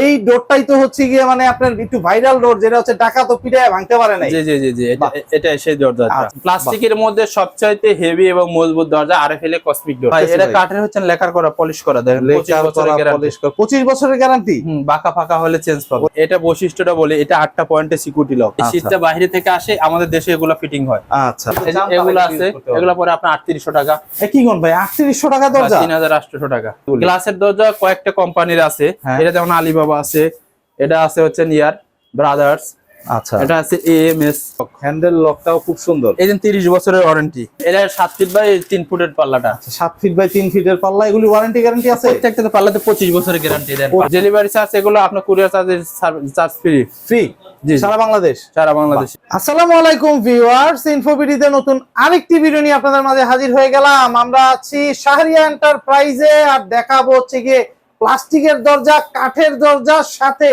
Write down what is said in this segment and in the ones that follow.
এই ডোরটাই তো হচ্ছে গিয়ে মানে আপনার একটু ভাইরাল ডোর যেটা হচ্ছে টাকা তো পিটায় ভাঙতে পারে নাই। জি জি জি জি এটা সেই দরজাটা আচ্ছা, প্লাস্টিকের মধ্যে সবচাইতে হেভি এবং মজবুত দরজা R F L Cosmic door আছে এটা ভাই। কাঠের হচ্ছে লেখার করা পলিশ করা দেখেন 25 বছরের গ্যারান্টি পঁচিশ বছরের গ্যারান্টি বাঁকা ফাঁকা হলে চেঞ্জ পাবে। এটা বৈশিষ্ট্যটা বলে এটা আটটা পয়েন্টে সিকিউরিটি লক আচ্ছা। শীতটা বাইরে থেকে আসে আমাদের দেশে এগুলো ফিটিং হয়। আচ্ছা। এই যে এগুলো আছে এগুলো পরে আপনার আটত্রিশশো টাকা। এ কি কোন ভাই আটত্রিশশো টাকা দরজা? তিন হাজার আটশো টাকা। গ্লাসের দরজা কয়েকটা কোম্পানির আছে। হ্যাঁ। এটা যেমন আলিবাবা আছে এটা আছে হচ্ছে নিয়ার ব্রাদার্স আচ্ছা। এটা আছে এএমএস হ্যান্ডেল লকটাও খুব সুন্দর। এই যে তিরিশ বছরের ওয়ারেন্টি এটা সাত ফিট বাই তিন ফুটের পাল্লাটা। সাত ফিট বাই তিন ফিটের পাল্লা এগুলি ওয়ারেন্টি গ্যারান্টি আছে? প্রত্যেকটা পাল্লাতে পঁচিশ বছরের গ্যারান্টি দেন। ডেলিভারি চার্জ এগুলো আপনার কুরিয়ার চার্জের চার্জ ফ্রি ফ্রি সারা বাংলাদেশ? সারা বাংলাদেশ। আসসালামু আলাইকুম ভিউয়ার্স ইনফোবিডিতে নতুন আরেকটি ভিডিও নিয়ে আপনাদের মাঝে হাজির হয়ে গেলাম। আমরা আছি শাহরিয়া এন্টারপ্রাইজে আর দেখাবো হচ্ছে গিয়ে প্লাস্টিকের দরজা কাঠের দরজার সাথে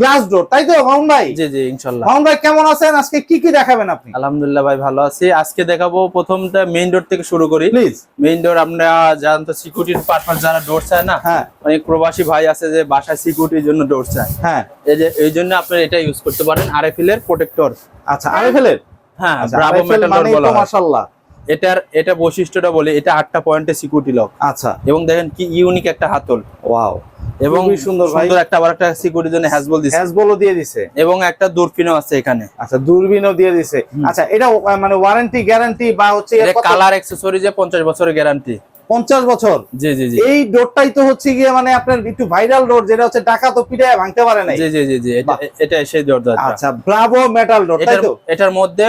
গ্লাস ডোর। তাই তো মামুন ভাই? জি জি ইনশাল্লাহ। মামুন ভাই কেমন আছেন? আজকে কি কি দেখাবেন আপনি? আলহামদুলিল্লাহ ভাই ভালো আছি। আজকে দেখাবো প্রথমটা মেইন ডোর থেকে শুরু করি। প্লিজ মেইন ডোর আমরা জানেন তো সিকিউরিটির পারপাস যারা ডোর চায় না হ্যাঁ। অনেক প্রবাসী ভাই আছে যে বাসায় সিকিউরিটির জন্য ডোর চায়। হ্যাঁ। এই যে এই জন্য আপনি এটা ইউজ করতে পারেন। আরএফএল এর প্রোটেক্টর আচ্ছা আরে ফেলের হ্যাঁ ব্রাভো মেটাল ডোর বলা মাশাআল্লাহ। এটার এটা বৈশিষ্ট্যটা বলে এটা আটটা পয়েন্টে সিকিউরিটি লক আচ্ছা। এবং দেখেন কি ইউনিক একটা হাতল। ওয়াও এবং সুন্দর। সুন্দর একটা আবার একটা সিকিউরিটির জন্য হ্যাজবল দিছে। হ্যাজবলও দিয়ে দিছে। এবং একটা দূরপিনও আছে এখানে। আচ্ছা দূরবীনও দিয়ে দিছে। আচ্ছা এটা মানে ওয়ারেন্টি গ্যারান্টি বা হচ্ছে এর এটা যে কালার অ্যাকসেসরিজে পঞ্চাশ বছরের গ্যারান্টি পঞ্চাশ বছর। জি জি জি। এই ডোরটাই তো হচ্ছে গিয়ে মানে আপনার একটু ভাইরাল ডোর যেটা হচ্ছে টাকা তো পিটায় ভাঙতে পারে নাই। জি জি জি জি এটা সেই দরজাটা আচ্ছা ব্রাভো মেটাল ডোর তাই এটার তো? এটার মধ্যে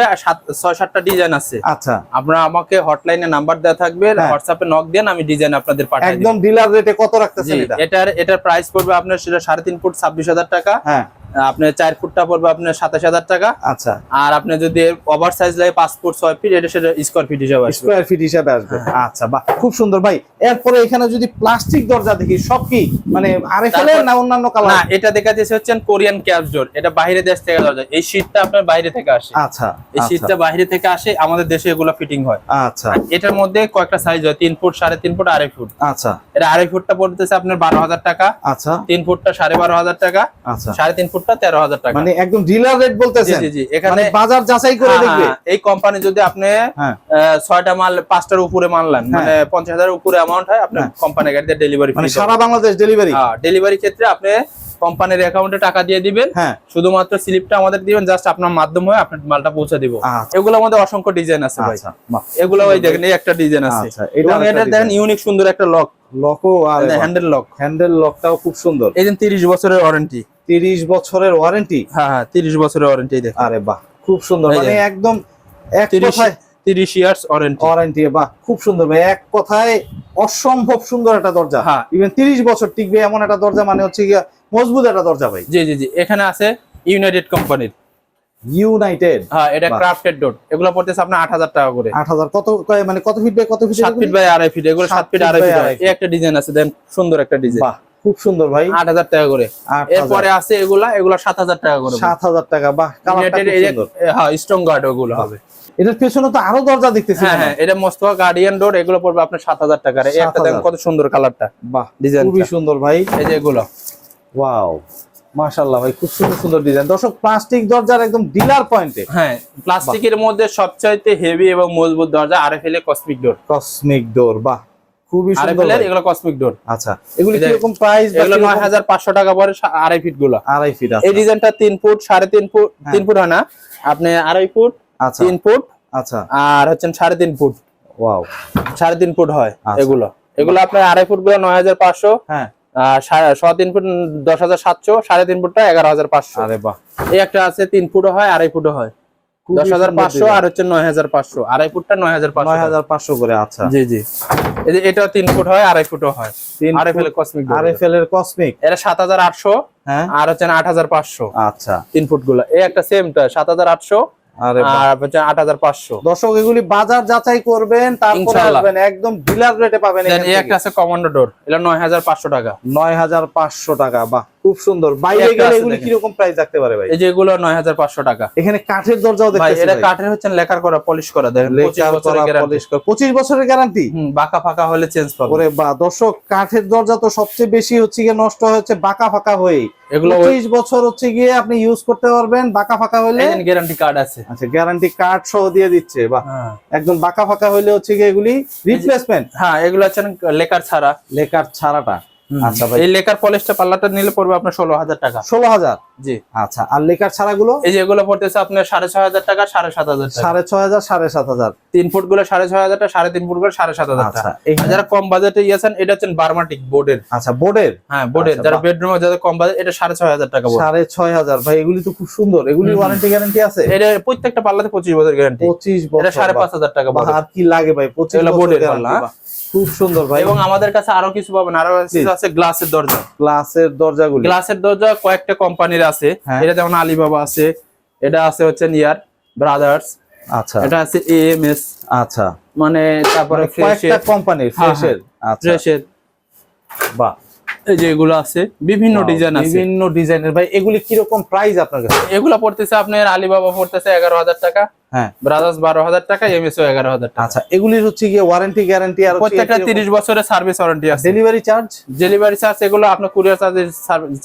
ছয় সাতটা ডিজাইন আছে। আচ্ছা। আপনারা আমাকে হটলাইনে নাম্বার দেওয়া থাকবে হ্যাঁ। হোয়াটসঅ্যাপে নক দেন আমি ডিজাইন আপনাদের পাঠিয়ে একদম ডিলার রেটে কত রাখতেছেন এটা? এটার এটার প্রাইস পড়বে আপনার সেটা সাড়ে তিন ফুট ছাব্বিশ হাজার টাকা। হ্যাঁ। আপনার চার ফুটটা পড়বে আপনার সাতাশ হাজার টাকা। আচ্ছা। আর আপনি যদি ওভার সাইজ লাগে পাঁচ ফুট ছয় ফিট এটা সেটা স্কোয়ার ফিট হিসাবে স্কোয়ার ফিট হিসাবে আসবে। হ্যাঁ। আচ্ছা বাহ খুব সুন্দর। ভাই এরপরে এখানে যদি প্লাস্টিক দরজা দেখি সব কি? মানে আরে ফেলে না অন্যান্য কালার না এটা দেখা যাচ্ছে হচ্ছেন কোরিয়ান ক্যাপস ডোর এটা বাইরে দেশ থেকে যায়। এই শীটটা আপনার বাইরে থেকে আসে। আচ্ছা এই আচ্ছা, শীটটা বাইরে থেকে আসে আমাদের দেশে এগুলো ফিটিং হয়। আচ্ছা। এটার মধ্যে কয়েকটা সাইজ হয় তিন ফুট সাড়ে তিন ফুট আড়াই ফুট। আচ্ছা। এটা আড়াই ফুটটা পড়তেছে আপনার বারো হাজার টাকা। আচ্ছা। তিন ফুটটা সাড়ে বারো হাজার টাকা। আচ্ছা। সাড়ে তিন ফুটটা তেরো হাজার টাকা। মানে একদম ডিলার রেট বলতেছেন? জি জি মানে এখানে বাজার যাচাই করে হ্যাঁ, দেখবে। হ্যাঁ, এই কোম্পানি যদি আপনি হ্যাঁ। ছয়টা মাল পাঁচটার উপরে মানলেন। মানে পঞ্চাশ হাজারের উপরে অ্যামাউন্ট হয় আপনার। কোম্পানি গাড়িতে ডেলিভারি মানে সারা বাংলাদেশ ডেলিভারি ডেলিভারি ক্ষেত্রে আপনি কোম্পানির অ্যাকাউন্টে টাকা দিয়ে দিবেন। হ্যাঁ। শুধুমাত্র স্লিপটা আমাদের দিবেন জাস্ট আপনার মাধ্যম হয়ে আপনার মালটা পৌঁছে দিব। এগুলো আমাদের অসংখ্য ডিজাইন আছে ভাই। আচ্ছা এগুলো ওই দেখেন এই একটা ডিজাইন আছে। আচ্ছা, এটা এবং এটা দেখেন ইউনিক সুন্দর একটা লক লকও আর হ্যান্ডেল লক হ্যান্ডেল লকটাও খুব সুন্দর। এই যে তিরিশ বছরের ওয়ারেন্টি তিরিশ বছরের ওয়ারেন্টি হ্যাঁ হ্যাঁ তিরিশ বছরের ওয়ারেন্টি দেখেন। আরে বাহ খুব সুন্দর। মানে একদম এক কথায় তিরিশ ইয়ার্স ওয়ারেন্টি ওয়ারেন্টি বাহ খুব সুন্দর ভাই। এক কথায় অসম্ভব সুন্দর একটা দরজা। হ্যাঁ। ইভেন তিরিশ বছর টিকবে এমন একটা দরজা মানে হচ্ছে গিয়া মজবুত একটা দরজা ভাই। জি জি জি এখানে আছে ইউনাইটেড কোম্পানির ইউনাইটেড হ্যাঁ এটা বাহ। ক্রাফটেড ডোর এগুলো পড়তেছে আপনার আট হাজার টাকা করে। আট হাজার কত মানে কত ফিট বাই কত ফিট সাত ফিট বাই আড়াই ফিট এগুলো ফিট feet আড়াই by ফিট এই একটা ডিজাইন আছে দেন সুন্দর একটা ডিজাইন বাহ। খুব সুন্দর ভাই। আট হাজার টাকা করে। এরপরে আছে এগুলা এগুলো সাত হাজার টাকা করে সাত হাজার টাকা বাহ কালারটা সুন্দর। হ্যাঁ স্ট্রং গার্ড ওগুলো হবে। এটার পেছনে তো আরও দরজা দেখতেছি হ্যাঁ হ্যাঁ এটা মোস্তফা গার্ডিয়ান ডোর এগুলো পড়বে আপনার সাত হাজার টাকা এই একটা দেখেন কত সুন্দর কালারটা বাহ ডিজাইনটা। খুবই সুন্দর ভাই। এই যে এগুলো। ওয়াও মাশাআল্লাহ ভাই খুব সুন্দর সুন্দর ডিজাইন দর্শক প্লাস্টিক দরজার একদম ডিলার পয়েন্টে হ্যাঁ প্লাস্টিকের মধ্যে সবচাইতে হেভি এবং মজবুত দরজা আরএফএল এর কসমিক ডোর কসমিক ডোর বাহ খুবই সুন্দর আরএফএল এর ভাই। এগুলো কসমিক ডোর আচ্ছা এগুলি এই যে- প্রাইস এগুলো নয় হাজার পাঁচশো টাকা পরে আড়াই ফিটগুলো। আড়াই ফিট এই আছে ডিজাইনটা ফুট ফুট হ্যাঁ। ফুট হয় না। আপনি আড়াই ফুট আচ্ছা। ফুট আচ্ছা। আর হচ্ছেন সাড়ে তিন ফুট ওয়াও সাড়ে তিন ফুট হয় আচ্ছা। এগুলো। এগুলো আপনার আড়াই ফুটগুলো নয় হাজার পাঁচশো হ্যাঁ। সোয়া তিন ফুট দশ হাজার সাতশো সাড়ে তিন ফুটটা এগারো হাজার পাঁচশো। বাহ। এই একটা আছে তিন ফুটও হয় আড়াই ফুটও হয়। দশ হাজার পাঁচশো আর হচ্ছে নয় হাজার পাঁচশো। আড়াই ফুটটা নয় হাজার নয় হাজার পাঁচশো করে আচ্ছা। জি জি। এই যে এটা তিন ফুট হয় আড়াই ফুটও হয়। আড়াই ফেলে কসমিক আরএফএল এর কসমিক এটা সাত হাজার আটশো হ্যাঁ। আর হচ্ছে আট হাজার পাঁচশো। আচ্ছা। তিন ফুটগুলো এই একটা সেমটা সাত হাজার আটশো আরে আট হাজার পাঁচশো। দর্শক এগুলি বাজার যাচাই করবেন তারপরে ইনশাআল্লাহ। আসবেন একদম ডিলার রেটে পাবেন এই একটা আছে কমান্ডো ডোর এটা নয় হাজার পাঁচশো টাকা। নয় হাজার পাঁচশো টাকা বাহ খুব সুন্দর। বাইরে একটা গেলে এগুলি কীরকম প্রাইস রাখতে পারে ভাই? এই যে এগুলো নয় হাজার পাঁচশো টাকা। এখানে কাঠের দরজাও এটা কাঠের হচ্ছে লেকার করা পলিশ করা দেখেন পঁচিশ বছরের করা guarantee। polish করা। 25 বছরের গ্যারান্টি বাঁকা ফাঁকা হলে চেঞ্জ পাবে ওরে বা দর্শক কাঠের দরজা তো সবচেয়ে বেশি হচ্ছে গিয়ে নষ্ট হচ্ছে বাঁকা ফাঁকা হয়ে এগুলো পঁচিশ বছর হচ্ছে গিয়ে আপনি ইউজ করতে পারবেন বাঁকা ফাঁকা হলে গ্যারান্টি কার্ড আছে। আচ্ছা গ্যারান্টি কার্ড সহ দিয়ে দিচ্ছে বা হ্যাঁ। একদম বাঁকা ফাঁকা হলে হচ্ছে গিয়ে এগুলি রিপ্লেসমেন্ট হ্যাঁ এগুলো হচ্ছে লেকার ছাড়া। লেকার ছাড়াটা। আচ্ছা ভাই। এই লেকার পলিশটা পাল্লাটা নিলে পড়বে আপনার ষোলো হাজার টাকা। ষোলো হাজার? জি। আচ্ছা আর লেকার ছাড়াগুলো? এই যে এগুলো পড়তেছে আপনার সাড়ে ছয় হাজার টাকা সাড়ে সাত হাজার টাকা। সাড়ে ছয় হাজার সাড়ে সাত হাজার। তিন ফুটগুলো সাড়ে ছয় হাজার টাকা সাড়ে তিন ফুটগুলো সাড়ে সাত হাজার আচ্ছা যারা কম বাজেটে ইয়েছেন এটা হচ্ছেন বার্মাটিক বোর্ডের আচ্ছা বোর্ডের হ্যাঁ বোর্ডের আচ্ছা, যারা বেডরুমে যাদের কম বাজেট এটা সাড়ে ছয় হাজার টাকা বোর্ড সাড়ে ছয় হাজার। ভাই এগুলি তো খুব সুন্দর। এগুলির ওয়ারেন্টি গ্যারান্টি আছে? এটা প্রত্যেকটা পাল্লাতে পঁচিশ বছর গ্যারান্টি পঁচিশ বছর সাড়ে। পাঁচ হাজার টাকা আর কি লাগে ভাই? পঁচিশ বোর্ডের পাল্লা। খুব সুন্দর ভাই। এবং আমাদের কাছে আরও কিছু পাবেন। আরও আছে গ্লাসের দরজা। গ্লাসের দরজাগুলো। গ্লাসের দরজা কয়েকটা কোম্পানির আছে। হ্যাঁ। এটা যেমন আলিবাবা আছে এটা আছে হচ্ছে নিয়ার ব্রাদার্স। আচ্ছা। এটা আছে এএমএস। আচ্ছা। মানে তারপরে মানে কয়েকটা কোম্পানির হ্যাঁ, ফ্রেশের। আচ্ছা। ফ্রেশের। বাহ। এই যে এগুলো আছে বিভিন্ন ডিজাইন আছে। বিভিন্ন ডিজাইনের ভাই এগুলি কীরকম প্রাইস আপনার কাছে? এগুলো পড়তেছে আপনার আলিবাবা পড়তেছে এগারো হাজার টাকা হ্যাঁ। ব্রাদার্স বারো হাজার টাকা এমএসও এগারো হাজার টাকা। আচ্ছা এগুলির হচ্ছে গিয়ে ওয়ারেন্টি গ্যারান্টি আর প্রত্যেকটা বছরের সার্ভিস ওয়ারেন্টি আছে। ডেলিভারি চার্জ ডেলিভারি চার্জ এগুলো আপনার courier charge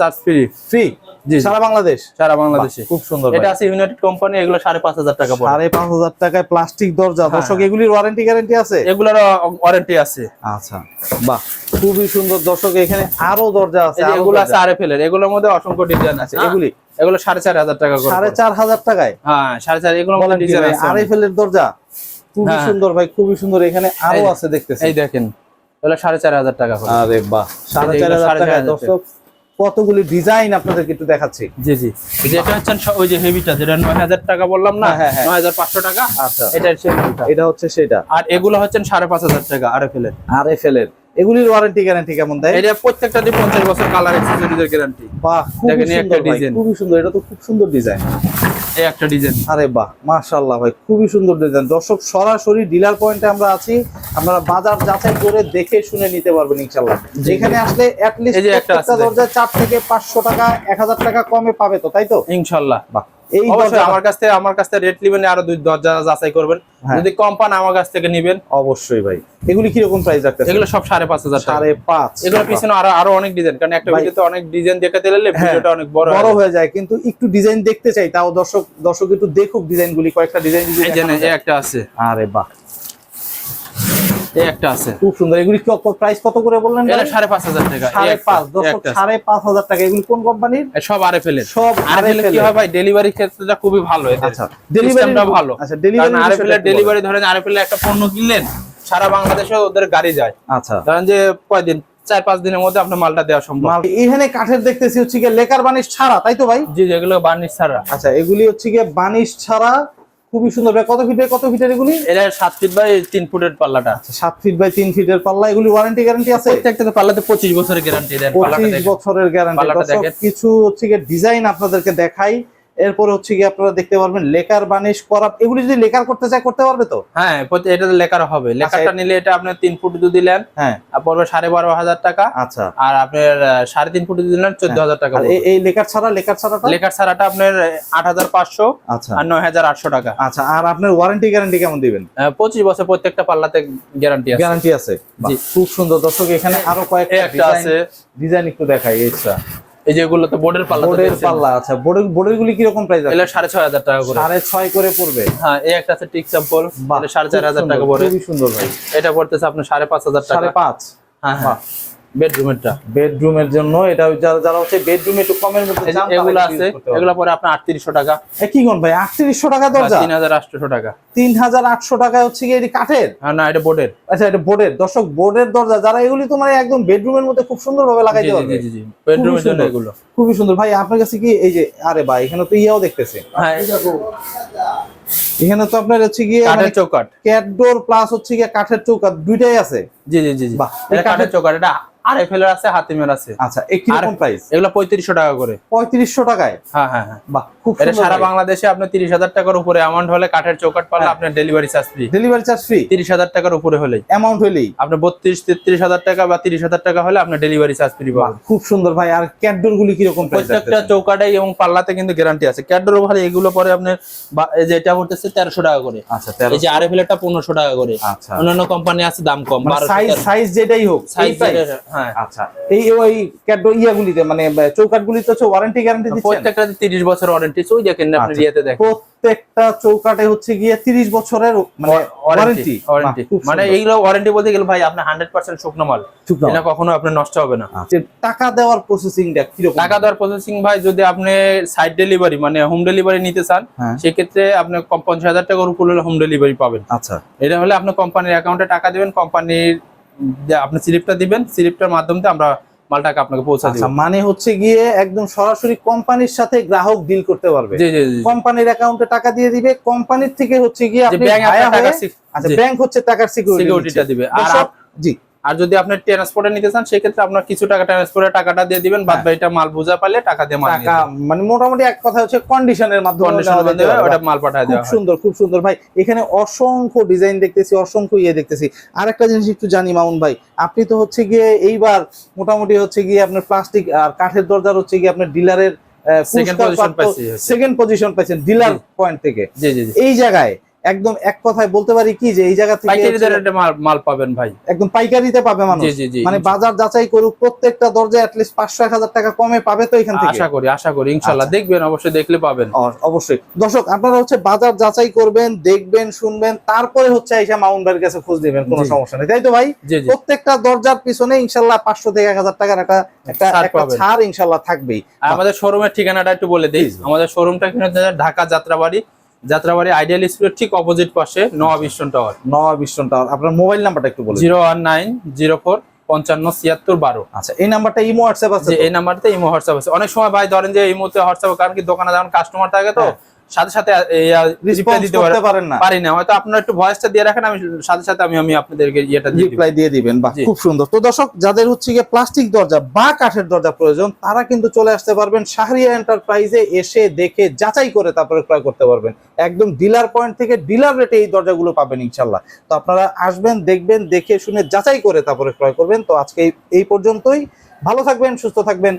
charge free free সারা বাংলাদেশ? সারা বাংলাদেশে। খুব সুন্দর এটা আছে ইউনাইটেড কোম্পানি এগুলো সাড়ে পাঁচ হাজার টাকা পড়ে। সাড়ে পাঁচ হাজার টাকায় প্লাস্টিক দরজা। হ্যাঁ, দর্শক হ্যাঁ। এগুলির ওয়ারেন্টি গ্যারান্টি আছে? এগুলোর ওয়ারেন্টি আছে। আচ্ছা বাহ। খুবই সুন্দর। দর্শক এখানে আরও দরজা আছে আরও এগুলো আছে। আরএফএল এর এগুলোর মধ্যে অসংখ্য ডিজাইন আছে। এগুলি এগুলো সাড়ে চার হাজার টাকা করে সাড়ে চার হাজার টাকায়? হ্যাঁ সাড়ে চার এগুলো মধ্যে ডিজাইন আছে। আরএফএল এর দরজা? খুবই হ্যাঁ। সুন্দর ভাই খুবই সুন্দর। এখানে আরও আছে দেখতেছি। এই দেখেন এগুলো সাড়ে চার হাজার টাকা আরে বাহ সাড়ে চার হাজার দর্শক কতগুলি ডিজাইন আপনাদেরকে একটু দেখাচ্ছি। জি জি। যেটা হচ্ছে ওই যে হেভিটা যেটা নয় হাজার টাকা বললাম না? হ্যাঁ, হ্যাঁ, হ্যাঁ। টাকা। আচ্ছা। এটা হচ্ছে এটা হচ্ছে সেটা। আর এগুলো হচ্ছেন সাড়ে পাঁচ হাজার টাকা আরএফএল এর। আরএফএল এর। এগুলির ওয়ারেন্টি গ্যারান্টি কেমন দেয়? এটা প্রত্যেকটা দিয়ে পঞ্চাশ বছর কালার এক্সেসরিজের গ্যারান্টি বাহ খুবই সুন্দর design। খুবই সুন্দর এটা তো খুব সুন্দর ডিজাইন এই একটা ডিজাইন আরে বাহ মাশাআল্লাহ ভাই খুবই সুন্দর ডিজাইন দর্শক সরাসরি ডিলার পয়েন্টে আমরা আছি। আপনারা বাজার যাচাই করে দেখে শুনে নিতে পারবেন ইনশাআল্লাহ। যেখানে আসলে অ্যাট লিস্ট একটা আছে দেখেন। দরজা চার থেকে পাঁচশো টাকা এক হাজার টাকা কমে পাবে তো তাই তো? ইনশাল্লাহ বাহ এই অবশ্যই আমার কাছ থেকে আমার কাছ থেকে রেট নেবেন আরও দুই দরজা যাচাই করবেন। হ্যাঁ। যদি কম পান আমার কাছ থেকে নেবেন। অবশ্যই ভাই। এগুলি কীরকম প্রাইস রাখতেছে এগুলো সব সাড়ে পাঁচ হাজার টাকা। সাড়ে পাঁচ এগুলো পিছনে আরও আরও অনেক ডিজাইন কারণ একটা ভিডিওতে অনেক ডিজাইন দেখাতে গেলে হ্যাঁ, ভিডিওটা অনেক বড় বড় হয়ে যায় কিন্তু একটু ডিজাইন দেখতে চাই তাও দর্শক দর্শক একটু দেখুক ডিজাইন গুলি কয়েকটা ডিজাইন এই। একটা আছে। আরে বাহ। এই একটা আছে। খুব সুন্দর। এগুলি প্রাইস কত করে বললেন এটা ভাই? সাড়ে পাঁচ হাজার টাকা। এই সাড়ে একটা, পাঁচ এই দর্শক একটা আছে। সাড়ে পাঁচ হাজার টাকা। এগুলি কোন কোম্পানির সব আরএফএল এর সব আরএফএল কি হয় ভাই? ডেলিভারি ক্ষেত্রটা খুবই ভালো আচ্ছা ডেলিভারি সিস্টেমটা ভালো। আচ্ছা ডেলিভারি আরএফএল এর ডেলিভারি ধরেন আরএফএল একটা পণ্য কিনলেন সারা বাংলাদেশে ওদের গাড়ি যায়। আচ্ছা। ধরেন যে কয়দিন? চার পাঁচ দিনের মধ্যে আপনার মালটা দেওয়া সম্ভব। এখানে কাঠের দেখতেছি হচ্ছে গিয়ে লেকার বানিশ ছাড়া তাই তো ভাই? জি যেগুলো বার্নিশ ছাড়া। আচ্ছা এগুলি হচ্ছে গিয়ে বানিশ ছাড়া খুবই সুন্দর। ভাই কত ফিটের কত ফিটের এগুলি? এটা সাত ফিট বাই তিন ফুটের পাল্লাটা। আচ্ছা, সাত ফিট বাই তিন ফিটের পাল্লা। এগুলি ওয়ারেন্টি গ্যারান্টি আছে? একটা পাল্লাতে পঁচিশ বছরের গ্যারান্টি দেন পাল্লাটা পঁচিশ দেখেন। বছরের গ্যারান্টি কিছু হচ্ছে ডিজাইন আপনাদেরকে দেখাই। এরপরে হচ্ছে কি আপনারা দেখতে পারবেন লেকার বানিশ করা এগুলি যদি লেকার করতে চায় করতে পারবে তো? হ্যাঁ এটা লেখার হবে। লেখারটা নিলে এটা আপনার তিন ফুট যদি নেন হ্যাঁ। আর পড়বে সাড়ে বারো হাজার টাকা। আচ্ছা। আর আপনার সাড়ে তিন ফুট যদি নেন চোদ্দ হাজার টাকা এই- লেকার ছাড়া লেকার ছাড়াটা? লেখার ছাড়াটা আপনার আট হাজার পাঁচশো আচ্ছা। আর নয় হাজার আটশো টাকা। আচ্ছা আর আপনার ওয়ারেন্টি গ্যারান্টি কেমন দিবেন? পঁচিশ বছর প্রত্যেকটা পাল্লাতে গ্যারান্টি আছে। গ্যারান্টি আছে। জি। খুব সুন্দর। দর্শক এখানে আরও কয়েকটা একটা আছে। ডিজাইন একটু দেখাই এইটা এই যেগুলো তো বোর্ডের পাল্লা বোর্ডের পাল্লা আচ্ছা বোর্ডের বোর্ডের গুলি কীরকম প্রাইস আছে? ছয় হাজার টাকা করে। সাড়ে ছয় করে পড়বে? হ্যাঁ এই একটা আছে টিক স্যাম্পল। বাহ, সাড়ে চার খুব হাজার সুন্দর, টাকা পড়ে খুবই সুন্দর ভাই। এটা পড়তেছে আপনার সাড়ে পাঁচ হাজার টাকা। সাড়ে পাঁচ? হ্যাঁ হ্যাঁ। বেডরুমেরটা বেডরুমের জন্য এটা যারা যারা হচ্ছে বেডরুমে একটু কমের মধ্যে এগুলো আছে। এগুলো পরে আপনার আটত্রিশশো টাকা। এ কি কোন ভাই? আটত্রিশশো টাকা দরজা? তিন হাজার আটশোশো টাকা। তিন হাজার আটশো টাকা হচ্ছে কি এটি কাঠের? হ্যাঁ না এটা বোর্ডের আচ্ছা এটা বোর্ডের দর্শক বোর্ডের দরজা যারা এগুলি তো মানে একদম বেডরুমের মধ্যে খুব সুন্দর ভাবে লাগাইতে পারবে। জি জি জি বেডরুমের জন্য এগুলো। খুবই সুন্দর। ভাই আপনার কাছে কি এই যে আরে ভাই এখানে তো ইয়াও দেখতেছে। হ্যাঁ এখানে তো আপনার হচ্ছে গিয়ে কাঠের চৌকাট ক্যাট ডোর প্লাস হচ্ছে গিয়ে কাঠের চৌকাট দুইটাই আছে। জি জি জি জি। বাহ, এটা কাঠের কাঠের- চৌকাট এটা আর এফএলের আছে হাতিমের আছে। আচ্ছা এই কীরকম আর- প্রাইস এগুলো পঁয়ত্রিশশো টাকা করে। পঁয়ত্রিশশো টাকায়? হ্যাঁ হ্যাঁ হ্যাঁ। বাহ খুব এটা সারা বাংলাদেশে তিরিশ হাজার টাকার উপরে অ্যামাউন্ট হলে কাঠের চৌকাট পারলে হ্যাঁ। আপনার delivery charge free delivery charge free তিরিশ হাজার টাকার উপরে হলেই। অ্যামাউন্ট হলেই? বত্রিশ তেত্রিশ হাজার টাকা বা তিরিশ হাজার টাকা হলে আপনার ডেলিভারি চার্জ ফ্রি পাবেন। খুব সুন্দর ভাই। আর ক্যাটডোর গুলি কীরকম প্রাইস প্রত্যেকটা চৌকাটাই এবং পাল্লাতে কিন্তু গ্যারান্টি আছে। ক্যাডোর ভাই এগুলো পরে আপনার এই যে এটা পড়তেছে তেরোশো টাকা করে। আচ্ছা এই যে আর এফএলটা পনেরোশো টাকা করে। আচ্ছা। অন্যান্য কোম্পানি আছে দাম কম মানে সাইজ সাইজ যেটাই হোক সাইজ হ্যাঁ। আচ্ছা। এই ওই ক্যাটডো ইয়াগুলিতে মানে চৌকাট গুলিতে হচ্ছে ওয়ারেন্টি গ্যারান্টি দিচ্ছেন? প্রত্যেকটা তিরিশ বছর ওয়ারেন্টি ওই দেখেন আপনি আচ্ছা। দেখেন। প্রত্যেকটা চৌকাটে হচ্ছে গিয়ে 30 বছরের মানে ওয়ারেন্টি ওয়ারেন্টি মানে এইগুলো ওয়ারেন্টি বলতে গেলে ভাই আপনার হান্ড্রেড পার্সেন্ট শুকনো মাল। এটা কখনো আপনার নষ্ট হবে না। আচ্ছা, টাকা দেওয়ার প্রসেসিংটা টাকা দেওয়ার প্রসেসিং ভাই যদি আপনি সাইড ডেলিভারি মানে হোম ডেলিভারি নিতে চান হ্যাঁ। সেক্ষেত্রে আপনি কম পঞ্চাশ হাজার টাকার উপর হলে হোম ডেলিভারি পাবেন। আচ্ছা। এটা হলে আপনি কোম্পানির অ্যাকাউন্টে টাকা দিবেন কোম্পানির আপনি স্লিপটা দিবেন স্লিপটার মাধ্যমে আমরা মালটাকে আপনাকে পৌঁছা দিব। আচ্ছা মানে হচ্ছে গিয়ে একদম সরাসরি কোম্পানির সাথে গ্রাহক ডিল করতে পারবে। জি জি কোম্পানির অ্যাকাউন্টে টাকা দিয়ে দিবে কোম্পানির থেকে হচ্ছে গিয়ে আপনি ব্যাংক আচ্ছা ব্যাংক হচ্ছে টাকার সিকিউরিটি সিকিউরিটিটা দিবে। আর জি। আর যদি আপনি ট্রান্সপোর্টে নিতে চান সেক্ষেত্রে আপনার কিছু টাকা ট্রান্সপোর্টের টাকাটা দিয়ে দিবেন বাদ হ্যাঁ। বাকিটা মাল বোঝা পালে টাকা দিয়ে মাল টাকা মানে মোটামুটি এক কথা হচ্ছে কন্ডিশনের মাধ্যমে ওটা মাল পাঠায় খুব দেওয়া হয়। সুন্দর খুব সুন্দর। ভাই এখানে অসংখ্য ডিজাইন দেখতেছি অসংখ্য ইয়ে দেখতেছি। আরেকটা জিনিস একটু জানি মামুন ভাই আপনি তো হচ্ছে গিয়ে এইবার মোটামুটি হচ্ছে গিয়ে আপনার প্লাস্টিক আর কাঠের দরজার হচ্ছে গিয়ে আপনার ডিলারের সেকেন্ড পজিশন পাইছেন ডিলার পয়েন্ট থেকে। জি জি জি। এই জায়গায় একদম এক কথায় বলতে পারি কি যে এই জায়গা থেকে পাইকারি মাল পাবেন ভাই। একদম পাইকারিতে পাবে মানুষ। মানে বাজার যাচাই করুক প্রত্যেকটা দরজা অ্যাটলিস্ট পাঁচশো এক হাজার টাকা কমে পাবে তো এখান থেকে। আশা করি আশা করি ইনশাল্লাহ। আচ্ছা। দেখবেন অবশ্যই দেখলে পাবেন। অবশ্যই। দর্শক আপনারা হচ্ছে বাজার যাচাই করবেন দেখবেন শুনবেন তারপরে হচ্ছে এসে মাউন্ট ভাইয়ের কাছে খোঁজ দিবেন কোনো সমস্যা নেই। তাই তো ভাই? প্রত্যেকটা দরজার পিছনে ইনশাল্লাহ পাঁচশো থেকে এক হাজার টাকার একটা একটা ছাড় ইনশাল্লাহ থাকবেই। আমাদের শোরুমের ঠিকানাটা একটু বলে দিই. আমাদের শোরুমটা ঢাকা যাত্রাবাড়ি যাত্রাবাড়ি আইডিয়াল স্কুলের ঠিক অপোজিট পাশে নয়া বিশ্বন টাওয়ার নয়া বিশ্বন টাওয়ার আপনার মোবাইল নাম্বারটা একটু বলুন। Zero one nine zero four পঞ্চান্ন ছিয়াত্তর বারো আচ্ছা এই নাম্বারটা ইমো হোয়াটসঅ্যাপ আছে এই নাম্বারটা ইমো হোয়াটসঅ্যাপ আছে। অনেক সময় ভাই ধরেন যে এই মুহূর্তে হোয়াটসঅ্যাপ কারণ কি দোকানে যখন কাস্টমার থাকে তো হ্যাঁ। সাথে সাথে রিপ্লাই দিতে পারেন না। পারি না। হয়তো আপনার একটু ভয়েসটা দিয়ে রাখেন আমি সাথে সাথে আমি আমি আপনাদেরকে ইয়েটা রিপ্লাই দিয়ে দিবেন বাহ খুব সুন্দর। তো দর্শক যাদের হচ্ছে গিয়ে প্লাস্টিক দরজা বা কাঠের দরজা প্রয়োজন তারা কিন্তু চলে আসতে পারবেন শাহরিয়া এন্টারপ্রাইজে এসে দেখে যাচাই করে তারপরে ক্রয় করতে পারবেন। একদম ডিলার পয়েন্ট থেকে ডিলার রেটে এই দরজাগুলো পাবেন ইনশাল্লাহ তো আপনারা আসবেন দেখবেন দেখে শুনে যাচাই করে তারপরে ক্রয় করবেন। তো আজকে এই পর্যন্তই। ভালো থাকবেন সুস্থ থাকবেন।